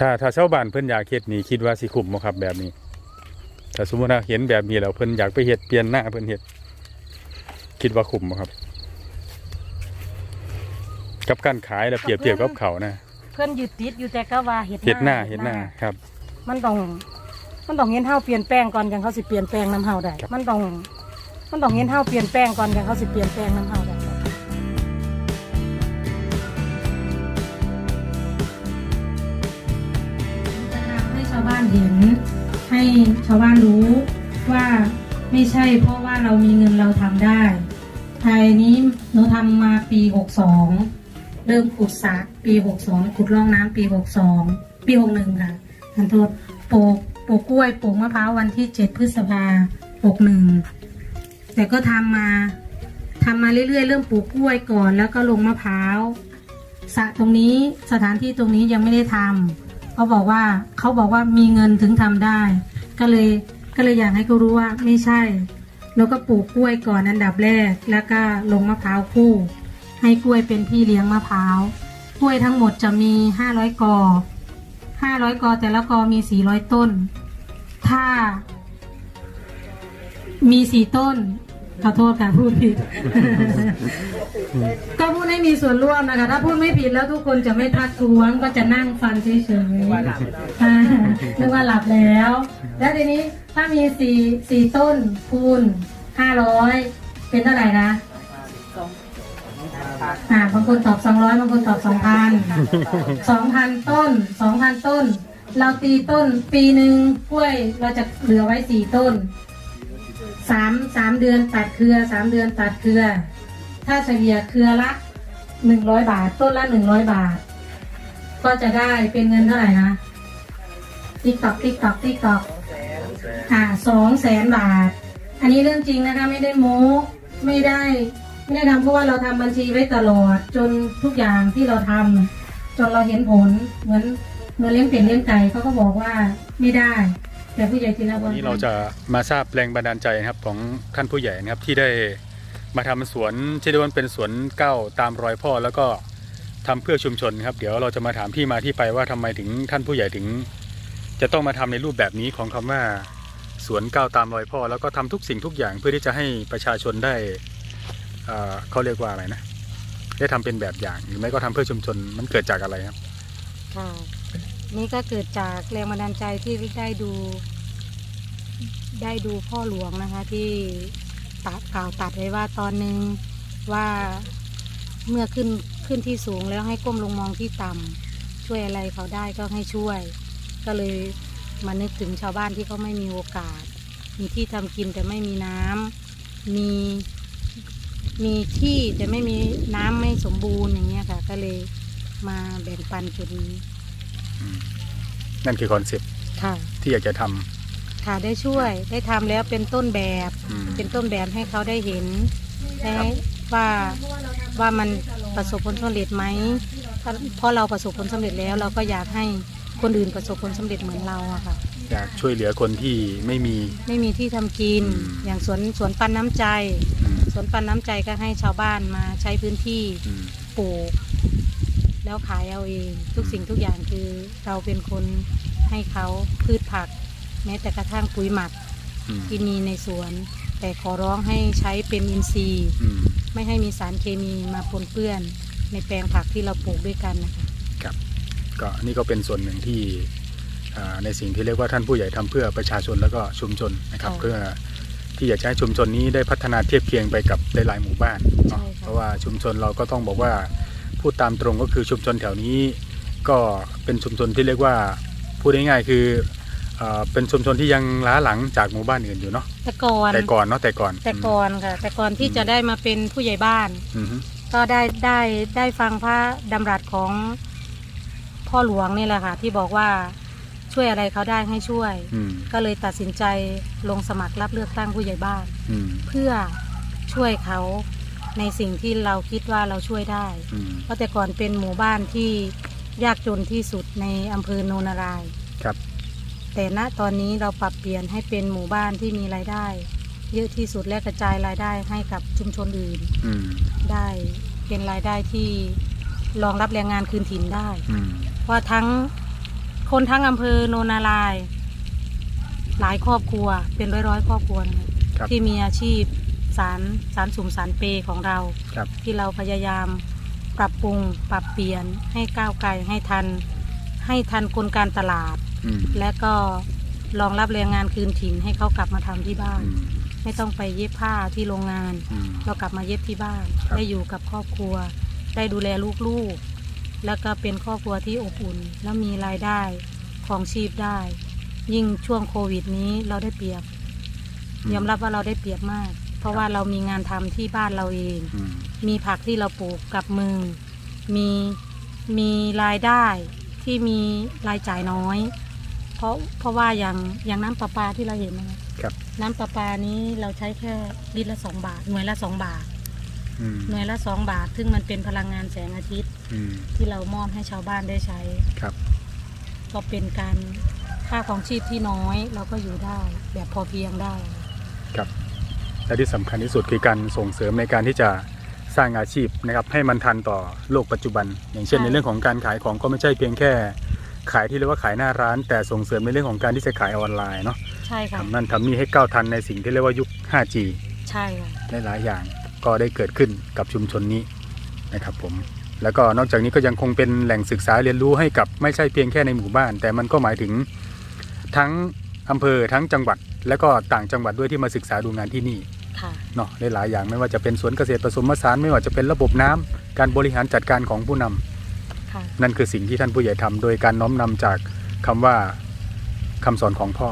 ถ้าถ้าชาวบ้านเพิ่นอยากเฮ็ดนี่คิดว่าสิคุ้มบ่ครับแบบนี้ถ้าสมมุติว่าเห็นแบบนี้แล้วเพิ่นอยากไปเฮ็ดเปลี่ยนหน้าเพิ่นเฮ็ดคิดว่าคุ้มบ่ครับ กับการขายแล้วเปรียบเทียบกับเขานะเพื่อนยึดติดอยู่แต่ก็ว่าเห็ดเฮ็ดหน้าเฮ็ดหน้าครับ มันต้อง มันต้องเห็นเฮาเปลี่ยนแปลงก่อนจังเขาสิเปลี่ยนแปลงน้ำเฮาได้ครับมันต้อง มันต้องเห็นเฮาเปลี่ยนแปลงก่อนจังเขาสิเปลี่ยนแปลงน้ำเฮาได้ บ้านเห็น ให้ชาวบ้านรู้ว่าไม่ใช่เพราะว่าเรามีเงินเราทำได้ภายนี้หนูทำมาปี62เริ่มขุดสระปี62ขุดร่องน้ำปี62ปี61ค่ะทันโทษปลูกปลูกกล้วยปลูกมะพร้าววันที่7พฤษภา61แต่ก็ทำมาทำมาเรื่อยๆ เริ่มปลูกกล้วยก่อน แล้วก็ลงมะพร้าวสระตรงนี้สถานที่ตรงนี้ยังไม่ได้ทำ เขาบอกว่าเขาบอกว่ามีเงินถึงทำได้ ก็เลยก็เลยอยากให้เขารู้ว่าไม่ใช่ แล้วก็ปลูกกล้วยก่อนอันดับแรก แล้วก็ลงมะพร้าวคู่ ให้กล้วยเป็นพี่เลี้ยงมะพร้าวกล้วยทั้งหมดจะมีห้าร้อยกอห้าร้อยกอแต่ละกอมีสี่ร้อยต้น ถ้ามีสี่ต้น ขอโทษค่ะพูดผิด ก็พูดให้มีส่วนร่วมนะคะ ถ้าพูดไม่ผิดแล้วทุกคนจะไม่ทักท้วงก็จะนั่งฟังเฉยๆอ่านึกว่าหลับแล้ว แล้วทีนี้ถ้ามีสี่สี่ต้นคูณห้าร้อยเป็นเท่าไหร่นะอ่าบางคนตอบสองร้อยบางคนตอบสองพันสองพันต้นสองพันต้น เราตีต้นปีหนึ่งกล้วยเราจะเหลือไว้สี่ต้น สามสามเดือนตัดเครือสามเดือนตัดเครือ ถ้าเฉลี่ยเครือละหนึ่งร้อยบาท ต้นละหนึ่งร้อยบาท ก็จะได้เป็นเงินเท่าไหร่นะติ๊กตอกติ๊กตอกติ๊กตอกอ่าสองแสนบาท อันนี้เรื่องจริงนะคะไม่ได้โม้ไม่ได้ไม่ได้ทำเพราะว่าเราทำบัญชีไว้ตลอด จนทุกอย่างที่เราทำจนเราเห็นผลเหมือนเหมือนเลี้ยงเป็ดเลี้ยงไก่เขาก็บอกว่าไม่ได้ แต่ผู้ใหญ่ทีละวัวันนนี้เราจะมาทราบแรงบันดาลใจนะครับของท่านผู้ใหญ่นะครับที่ได้มาทำสวนที่เรียกว่าเป็นสวนเก้าตามรอยพ่อแล้วก็ทำเพื่อชุมชนครับ เดี๋ยวเราจะมาถามที่มาที่ไปว่าทำไมถึงท่านผู้ใหญ่ถึง จะต้องมาทำในรูปแบบนี้ของคำว่าสวนเก้าตามรอยพ่อ แล้วก็ทำทุกสิ่งทุกอย่างเพื่อที่จะให้ประชาชนได้เอ่อเขาเรียกว่าอะไรนะได้ทำเป็นแบบอย่างหรือไม่ก็ทำเพื่อชุมชนมันเกิดจากอะไรครับค่ะนี่ก็เกิดจากแรงบันดาลใจที่ได้ดู ได้ดูพ่อหลวงนะคะที่ตัดกล่าวตัดไว้ว่าตอนหนึ่งว่าเมื่อขึ้นขึ้นที่สูงแล้วให้ก้มลงมองที่ต่ำช่วยอะไรเขาได้ก็ให้ช่วย ก็เลยมานึกถึงชาวบ้านที่เขาไม่มีโอกาส มีที่ทำกินแต่ไม่มีน้ำมีมีที่แต่ไม่มีน้ำไม่สมบูรณ์อย่างเงี้ยค่ะ ก็เลยมาแบ่งปันจุดนี้นั่นคือคอนเซ็ปต์ค่ะที่อยากจะทำ ค่ะได้ช่วยได้ทำแล้วเป็นต้นแบบ อืม เป็นต้นแบบให้เขาได้เห็นได้ว่าว่ามันประสบผลสำเร็จไหมถ้าเพราะเราประสบผลสำเร็จแล้วเราก็อยากให้คนอื่นประสบผลสำเร็จเหมือนเราอะค่ะ อยากช่วยเหลือคนที่ไม่มี ไม่มีที่ทำกิน อืม อย่างสวนสวนปันน้ำใจ อืมสวนปันน้ำใจก็ให้ชาวบ้านมาใช้พื้นที่อืมปลูก แล้วขายเอาเอง ทุกสิ่งทุกอย่างคือเราเป็นคนให้เขาพืชผัก แม้แต่กระทั่งปุ๋ยหมักอืมที่มีในสวน แต่ขอร้องให้ใช้เป็นอินทรีย์ อืมไม่ให้มีสารเคมีมาปนเปื้อน ในแปลงผักที่เราปลูกด้วยกันนะคะครับก็นี่ก็เป็นส่วนหนึ่งที่อ่าในสิ่งที่เรียกว่าท่านผู้ใหญ่ทำเพื่อประชาชนแล้วก็ชุมชนนะครับ เพื่อที่อยากจะให้ชุมชนนี้ได้พัฒนาเทียบเคียงไปกับหลายๆหมู่บ้านเนาะเพราะว่าชุมชนเราก็ต้องบอกว่าพูดตามตรงก็คือชุมชนแถวนี้ ก็เป็นชุมชนที่เรียกว่าพูดง่ายๆคือ เอ่อเป็นชุมชนที่ยังล้าหลังจากหมู่บ้านอื่นอยู่เนาะแต่ก่อนแต่ก่อนเนาะแต่ก่อนแต่ก่อนค่ะ แต่ก่อนที่จะได้มาเป็นผู้ใหญ่บ้าน อืมอืมก็ได้ได้ได้ฟังพระดำรัสของพ่อหลวงนี่แหละค่ะ ที่บอกว่าช่วยอะไรเขาได้ให้ช่วย อืมก็เลยตัดสินใจลงสมัครรับเลือกตั้งผู้ใหญ่บ้าน อืมเพื่อช่วยเขาในสิ่งที่เราคิดว่าเราช่วยได้ อืมเพราะแต่ก่อนเป็นหมู่บ้านที่ยากจนที่สุดในอำเภอโนนนารายณ์ครับ แต่ณตอนนี้เราปรับเปลี่ยนให้เป็นหมู่บ้านที่มีรายได้ เยอะที่สุดและกระจายรายได้ให้กับชุมชนอื่นอืมได้เป็นรายได้ที่รองรับแรงงานคืนถิ่นได้ อืมว่าทั้งคนทั้งอำเภอโนนนารายณ์หลายครอบครัวเป็นร้อยร้อยๆครอบครัวนะคะครับ ที่มีอาชีพสารสารสุ่มสารเปของเรา ครับ ที่เราพยายามปรับปรุงปรับเปลี่ยนให้ก้าวไกลให้ทัน ให้ทันกลการตลาด อืมและก็รองรับแรงงานคืนถิ่นให้เขากลับมาทำที่บ้าน อืมไม่ต้องไปเย็บผ้าที่โรงงาน อืม เรากลับมาเย็บที่บ้าน ครับ ได้อยู่กับครอบครัว ได้ดูแลลูกๆ แล้วก็เป็นครอบครัวที่อบอุ่น แล้วมีรายได้ของชีพได้ ยิ่งช่วงโควิดนี้เราได้เปรียบ ยอมรับว่าเราได้เปรียบมาก เพราะว่าเรามีงานทำที่บ้านเราเอง อืมมีผักที่เราปลูกกับมือ มีมีรายได้ที่มีรายจ่ายน้อย เพราะเพราะว่าอย่างอย่างน้ำประปาที่เราเห็นนะคะครับน้ำประปานี้เราใช้แค่ลิตรละสองบาท หน่วยละสองบาท อืมหน่วยละสองบาท ซึ่งมันเป็นพลังงานแสงอาทิตย์อืมที่เรามอบให้ชาวบ้านได้ใช้ ครับ ก็เป็นการค่าของชีพที่น้อยเราก็อยู่ได้แบบพอเพียงได้ ครับและที่สำคัญที่สุดคือการส่งเสริมในการที่จะสร้างอาชีพนะครับให้มันทันต่อโลกปัจจุบัน อย่างเช่นใช่ ในเรื่องของการขายของก็ไม่ใช่เพียงแค่ ขายที่เรียกว่าขายหน้าร้าน แต่ส่งเสริมในเรื่องของการที่จะขายออนไลน์เนาะใช่ค่ะทำนั่นทำนี่ให้ก้าวทันในสิ่งที่เรียกว่ายุค 5G ใช่ค่ะหลายๆอย่างก็ได้เกิดขึ้นกับชุมชนนี้นะครับผมแล้วก็นอกจากนี้ก็ยังคงเป็นแหล่งศึกษาเรียนรู้ให้กับไม่ใช่เพียงแค่ในหมู่บ้าน แต่มันก็หมายถึงทั้งอำเภอทั้งจังหวัด และก็ต่างจังหวัดด้วยที่มาศึกษาดูงานที่นี่ค่ะเนาะหลายๆอย่างไม่ว่าจะเป็นสวนเกษตรผสมผสานไม่ว่าจะเป็นระบบน้ำการบริหารจัดการของผู้นำค่ะ นั่นคือสิ่งที่ท่านผู้ใหญ่ทำโดยการน้อมนำจากคำว่าคำสอนของพ่อ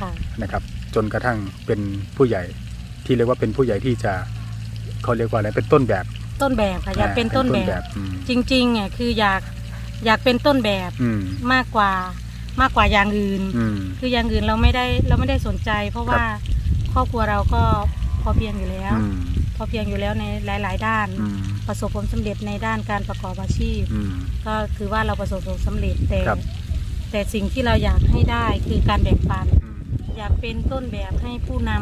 ค่ะนะครับ จนกระทั่งเป็นผู้ใหญ่ที่เรียกว่าเป็นผู้ใหญ่ที่จะเขาเรียกว่าอะไรเป็นต้นแบบต้นแบบค่ะอยากเป็นต้นแบบอืมจริงๆเนี่ยคืออยากอยากเป็นต้นแบบอืมมากกว่ามากกว่าอย่างอื่นอืมคืออย่างอื่นเราไม่ได้เราไม่ได้สนใจ เพราะว่าครอบครัวเราก็พ อเพียงอยู่แล้ว อืมพอเพียงอยู่แล้วในหลาย ๆ ด้าน อืมประสบผลสำเร็จในด้านการประกอบอาชีพ อืม ก็คือว่าเราประสบผลสำเร็จแต่ครับ แต่สิ่งที่เราอยากให้ได้คือการแบ่งปัน อืมอยากเป็นต้นแบบให้ผู้น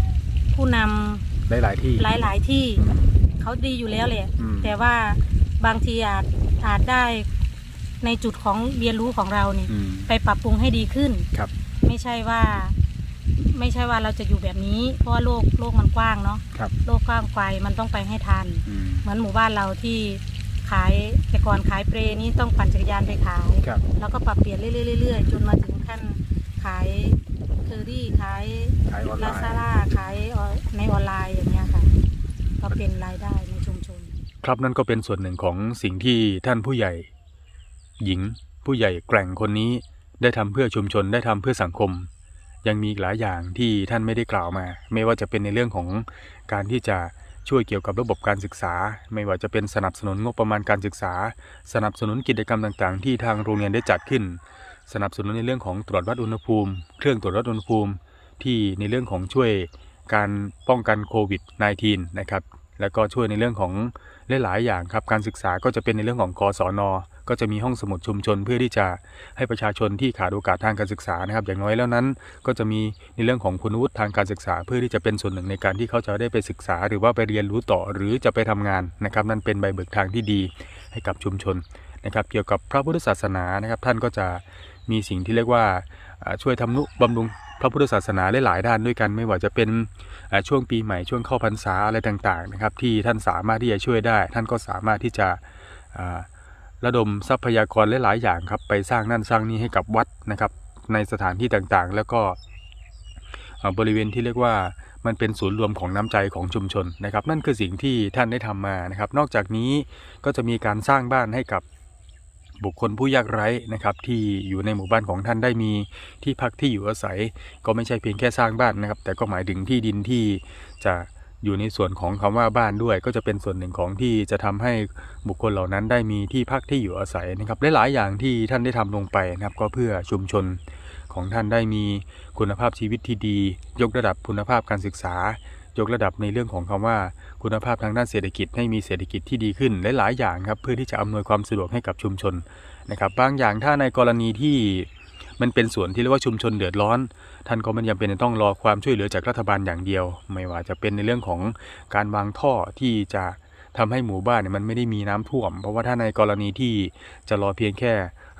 ำผู้นำหลายๆที่หลาย ๆ ที่อืม เขาดีอยู่แล้วแหละอืม แต่ว่าบางทีอาจอาจได้ในจุดของเรียนรู้ของเราเนี่ย อืม ไปปรับปรุงให้ดีขึ้น ครับ ไม่ใช่ว่า ไม่ใช่ว่าเราจะอยู่แบบนี้ เพราะว่าโลกโลกมันกว้างเนาะครับโลกกว้างไกลมันต้องไปให้ทัน อืมเหมือนหมู่บ้านเราที่ขายแต่ก่อนขายเปรนี่ต้องปั่นจักรยานไปขาย ครับ แล้วก็ปรับเปลี่ยนเรื่อยๆเรื่อยๆจนมาถึงขั้นขายเคอรี่ขายขายออนไลลาน์ ซาร่าขายในออนไลน์อย่างเงี้ยค่ะ ก็เป็นรายได้ในชุมชน ครับนั่นก็เป็นส่วนหนึ่งของสิ่งที่ท่านผู้ใหญ่ หญิง ผู้ใหญ่แกร่งคนนี้ ได้ทำเพื่อชุมชนได้ทำเพื่อสังคม ยังมีอีกหลายอย่างที่ท่านไม่ได้กล่าวมา ไม่ว่าจะเป็นในเรื่องของการที่จะช่วยเกี่ยวกับระบบการศึกษา ไม่ว่าจะเป็นสนับสนุนงบประมาณการศึกษา สนับสนุนกิจกรรมต่างๆ ที่ทางโรงเรียนได้จัดขึ้น สนับสนุนในเรื่องของตรวจวัดอุณหภูมิ เครื่องตรวจวัดอุณหภูมิ ที่ในเรื่องของช่วยการป้องกันโควิด -19 นะครับ แล้วก็ช่วยในเรื่องของหลายๆอย่างครับการศึกษาก็จะเป็นในเรื่องของกศนก็จะมีห้องสมุดชุมชนเพื่อที่จะให้ประชาชนที่ขาดโอกาสทางการศึกษานะครับ อย่างน้อยแล้วนั้น ก็จะมีในเรื่องของคุณวุฒิทางการศึกษา เพื่อที่จะเป็นส่วนหนึ่งในการที่เขาจะได้ไปศึกษา หรือว่าไปเรียนรู้ต่อหรือจะไปทำงานนะครับ นั่นเป็นใบเบิกทางที่ดีให้กับชุมชนนะครับ เกี่ยวกับพระพุทธศาสนานะครับ ท่านก็จะมีสิ่งที่เรียกว่าอ่าช่วยทำนุบำรุง พระพุทธศาสนาได้หลายด้านด้วยกันไม่ว่าจะเป็นช่วงปีใหม่ช่วงเข้าพรรษาอะไรต่างๆนะครับที่ท่านสามารถที่จะช่วยได้ ท่านก็สามารถที่จะระดมทรัพยากรหลายๆอย่างครับไปสร้างนั่นสร้างนี่ให้กับวัดนะครับในสถานที่ต่างๆ แล้วก็บริเวณที่เรียกว่ามันเป็นศูนย์รวมของน้ำใจของชุมชนนะครับ นั่นคือสิ่งที่ท่านได้ทำมานะครับ นอกจากนี้ก็จะมีการสร้างบ้านให้กับ บุคคลผู้ยากไร้นะครับที่อยู่ในหมู่บ้านของท่านได้มีที่พักที่อยู่อาศัย ก็ไม่ใช่เพียงแค่สร้างบ้านนะครับ แต่ก็หมายถึงที่ดินที่จะอยู่ในส่วนของคำว่าบ้านด้วย ก็จะเป็นส่วนหนึ่งของที่จะทำให้บุคคลเหล่านั้นได้มีที่พักที่อยู่อาศัยนะครับหลายๆอย่างที่ท่านได้ทำลงไปนะครับ ก็เพื่อชุมชนของท่านได้มีคุณภาพชีวิตที่ดี ยกระดับคุณภาพการศึกษา ยกระดับในเรื่องของคำว่า คุณภาพทางด้านเศรษฐกิจให้มีเศรษฐกิจที่ดีขึ้นหลายๆอย่างครับเพื่อที่จะอำนวยความสะดวกให้กับชุมชนนะครับบางอย่างถ้าในกรณีที่มันเป็นส่วนที่เรียกว่าชุมชนเดือดร้อน ท่านก็ไม่จำเป็นต้องรอความช่วยเหลือจากรัฐบาลอย่างเดียว ไม่ว่าจะเป็นในเรื่องของการวางท่อที่จะทำให้หมู่บ้านเนี่ยมันไม่ได้มีน้ำท่วม เพราะว่าถ้าในกรณีที่จะรอเพียงแค่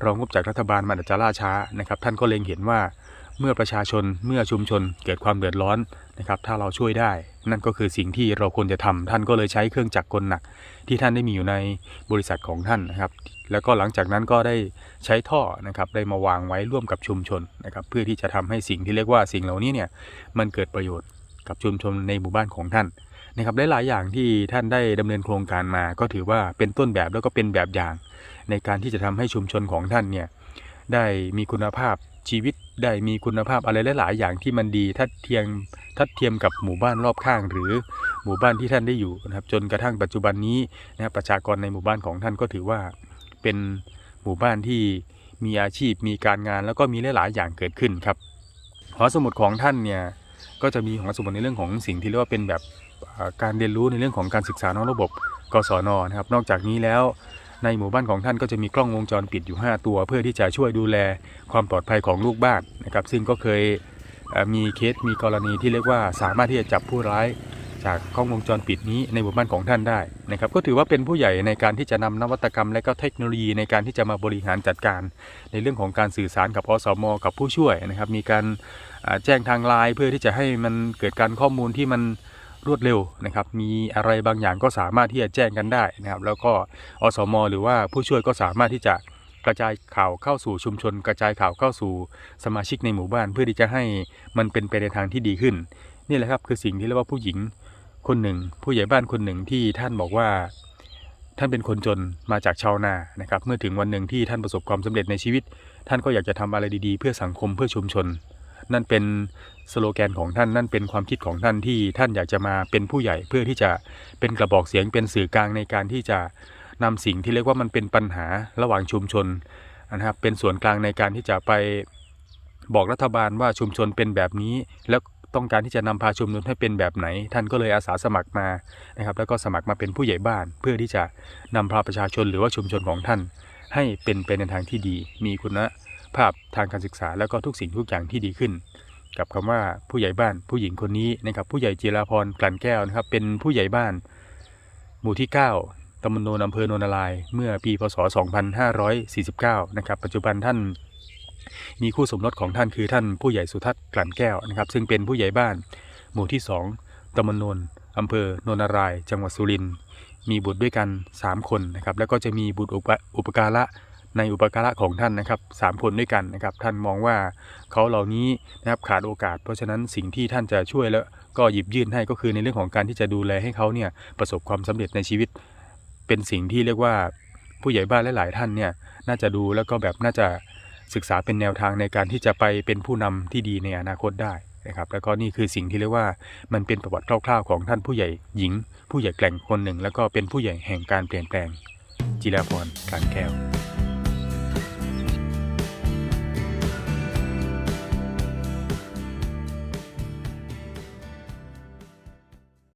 รองงบจากรัฐบาลมันอาจจะล่าช้านะครับ ท่านก็เล็งเห็นว่า เมื่อประชาชนเมื่อชุมชนเกิดความเดือดร้อนนะครับ ถ้าเราช่วยได้ นั่นก็คือสิ่งที่เราควรจะทำท่านก็เลยใช้เครื่องจักรกลหนัก ที่ท่านได้มีอยู่ในบริษัทของท่านนะครับ แล้วก็หลังจากนั้นก็ได้ใช้ท่อนะครับได้มาวางไว้ร่วมกับชุมชนนะครับ เพื่อที่จะทำให้สิ่งที่เรียกว่าสิ่งเหล่านี้เนี่ยมันเกิดประโยชน์กับชุมชนในหมู่บ้านของท่านนะครับหลายๆอย่างที่ท่านได้ดำเนินโครงการมา ก็ถือว่าเป็นต้นแบบแล้วก็เป็นแบบอย่าง ในการที่จะทำให้ชุมชนของท่านเนี่ยได้มีคุณภาพชีวิต ได้มีคุณภาพอะไรหลายๆอย่างที่มันดีทัดเทียมทัดเทียมกับหมู่บ้านรอบข้าง หรือหมู่บ้านที่ท่านได้อยู่นะครับ จนกระทั่งปัจจุบันนี้นะครับประชากรในหมู่บ้านของท่านก็ถือว่าเป็นหมู่บ้านที่มีอาชีพมีการงาน แล้วก็มีหลาย ๆ อย่างเกิดขึ้นครับหอสมุดของท่านเนี่ยก็จะมีหอสมุดในเรื่องของสิ่งที่เรียกว่าเป็นแบบการเรียนรู้ในเรื่องของการศึกษานอกระบบกศนนะครับ นอกจากนี้แล้ว ในหมู่บ้านของท่านก็จะมีกล้องวงจรปิดอยู่ 5 ตัว เพื่อที่จะช่วยดูแลความปลอดภัยของลูกบ้านนะครับ ซึ่งก็เคยมีเคสมีกรณีที่เรียกว่าสามารถที่จะจับผู้ร้ายจากกล้องวงจรปิดนี้ในหมู่บ้านของท่านได้นะครับก็ถือว่าเป็นผู้ใหญ่ในการที่จะนำนวัตกรรม และก็เทคโนโลยีในการที่จะมาบริหารจัดการ ในเรื่องของการสื่อสารกับอสม กับผู้ช่วยนะครับมีการแจ้งทางไลน์เพื่อที่จะให้มันเกิดการข้อมูลที่มัน รวดเร็วนะครับ มีอะไรบางอย่างก็สามารถที่จะแจ้งกันได้นะครับ แล้วก็อสม หรือว่าผู้ช่วยก็สามารถที่จะกระจายข่าวเข้าสู่ชุมชน กระจายข่าวเข้าสู่สมาชิกในหมู่บ้าน เพื่อที่จะให้มันเป็นไปในทางที่ดีขึ้น นี่แหละครับคือสิ่งที่เรียกว่าผู้หญิงคนหนึ่ง ผู้ใหญ่บ้านคนหนึ่งที่ท่านบอกว่าท่านเป็นคนจนมาจากชาวนานะครับ เมื่อถึงวันหนึ่งที่ท่านประสบความสำเร็จในชีวิต ท่านก็อยากจะทำอะไรดีๆ เพื่อสังคมเพื่อชุมชน นั่นเป็นสโลแกนของท่านนั่นเป็นความคิดของท่านที่ท่านอยากจะมาเป็นผู้ใหญ่เพื่อที่จะเป็นกระบอกเสียงเป็นสื่อกลางในการที่จะนำสิ่งที่เรียกว่ามันเป็นปัญหาระหว่างชุมชนนะครับเป็นส่วนกลางในการที่จะไปบอกรัฐบาลว่าชุมชนเป็นแบบนี้ แล้วต้องการที่จะนำพาชุมชนให้เป็นแบบไหน ท่านก็เลยอาสาสมัครมานะครับ แล้วก็สมัครมาเป็นผู้ใหญ่บ้าน เพื่อที่จะนำพาประชาชนหรือว่าชุมชนของท่าน ให้เป็นไปในทางที่ดี มีคุณ ภาพทางการศึกษาแล้วก็ทุกสิ่งทุกอย่างที่ดีขึ้น กับคำว่าผู้ใหญ่บ้านผู้หญิงคนนี้นะครับผู้ใหญ่จิราพรกลั่นแก้วนะครับ เป็นผู้ใหญ่บ้าน หมู่ที่ 9ตำบลโนนอำเภอโนนารายเมื่อปีพศ 2549 นะครับ ปัจจุบันท่านมีคู่สมรสของท่านคือท่านผู้ใหญ่สุทัศน์กลั่นแก้วนะครับ ซึ่งเป็นผู้ใหญ่บ้าน หมู่ที่ 2ตำบลโนนอำเภอโนนาราย จังหวัดสุรินทร์มีบุตรด้วยกัน 3 คนนะครับ แล้วก็จะมีบุตรอุปอุปการะ ในอุปการะของท่านนะครับสามคนด้วยกันนะครับ ท่านมองว่าเขาเหล่านี้นะครับขาดโอกาส เพราะฉะนั้นสิ่งที่ท่านจะช่วยแล้วก็หยิบยื่นให้ก็คือในเรื่องของการที่จะดูแลให้เขาเนี่ยประสบความสำเร็จในชีวิต เป็นสิ่งที่เรียกว่าผู้ใหญ่บ้านหลาย ๆ ท่านเนี่ยน่าจะดูแล้วก็แบบน่าจะศึกษาเป็นแนวทางในการที่จะไปเป็นผู้นำที่ดีในอนาคตได้นะครับแล้วก็นี่คือสิ่งที่เรียกว่ามันเป็นประวัติคร่าว ๆ ของท่านผู้ใหญ่หญิง ผู้ใหญ่แกร่งคนหนึ่ง แล้วก็เป็นผู้ใหญ่แห่งการเปลี่ยนแปลง จิราพรการแก้ว